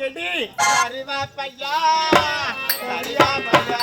கேட்டி சரிவா பையா. சரியா பையா.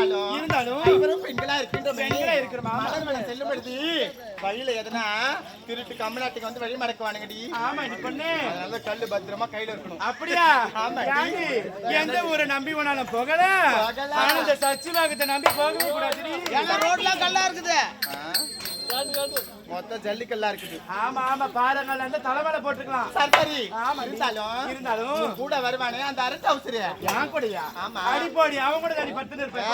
இருந்தாலும் இருந்தாலும் ஐவரும் பெண்களா இருக்கின்றோமே. பெண்களா இருக்கிறோமா? மலர் மனம் செல்லும்படுத்தி வழியில எதனா திருட்டு கம்மநாட்டுக்கு வந்து வழி மடக்குவானுங்கடி ஆமா நீ பொண்ணு. அதனால கல்லு பத்திரமா கையில இருக்கணும். அப்படியா. யாரு? எந்த ஊரை நம்பி வேணாலும் போகல. ஆனா இந்த சச்சிவாகத்தை நம்பி போகவே கூடாது எங்க ரோட்ல கல்லா இருக்குது. மொத்த ஜல்லிக்கல்லா இருக்குது. ஆமா ஆமா பாருங்கள் அந்த தலைமையில போட்டுக்கலாம். சரி சரி. ஆமா இருந்தாலும் இருந்தாலும் கூட வருவானே அந்த அரசு அவசர என் கூடயா? ஆமா. அடிப்போடி அவன் கூட தனி பத்து இருப்பேன்.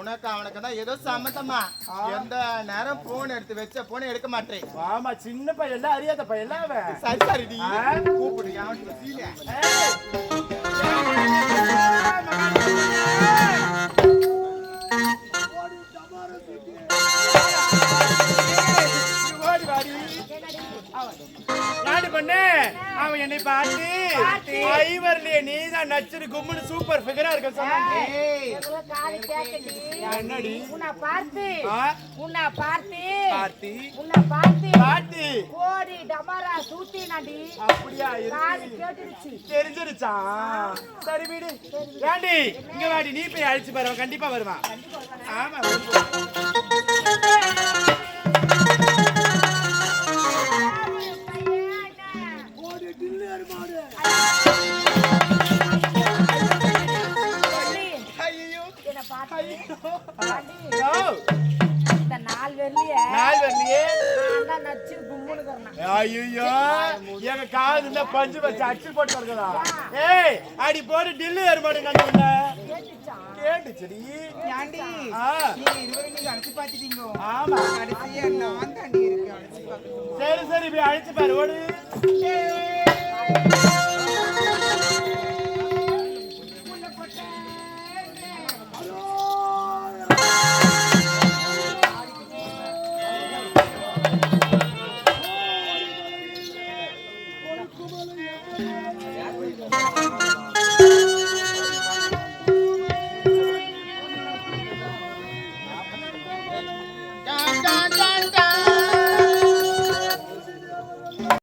உனக்கு அவனுக்கு தான் ஏதோ சம்மந்தமா. எந்த நேரம் போன் எடுத்து வச்ச போன் எடுக்க மாட்டேன். ஆமா சின்ன பையன் அறியாத பையன் அவன். சரி சரிடி ஆ? கூப்பிடு அவனுக்கு சீல அவன். என்னை பார்த்து. பார்த்து. ஐவர்லயே நீ தான் நச்சுரு கும்முன்னு சூப்பர் ஃபிகரா இருக்க. என்னடி? உன்னை பார்த்து? உன்னை பார்த்து. பார்த்தி. உன்னை பார்த்து. பாட்டி கோடி டமரா சூத்தி நடி அப்படியா கேட்டுருச்சு. தெரிஞ்சிருச்சா? சரி வீடு. ஏண்டி இங்க வாடி நீ போய் அழைச்சு பாரு கண்டிப்பா வருவான். ஆமா ஐயோ எங்க காது இந்த பஞ்சு வச்சு அச்சு போட்டு ஏய் அடி போட்டு டில்லு ஏற்பாடு கண்டுல கேட்டுச்சுடி. ஏண்டி? ஆமா. கடைசியா நான் சரி சரி போய் அழைச்சு பாரு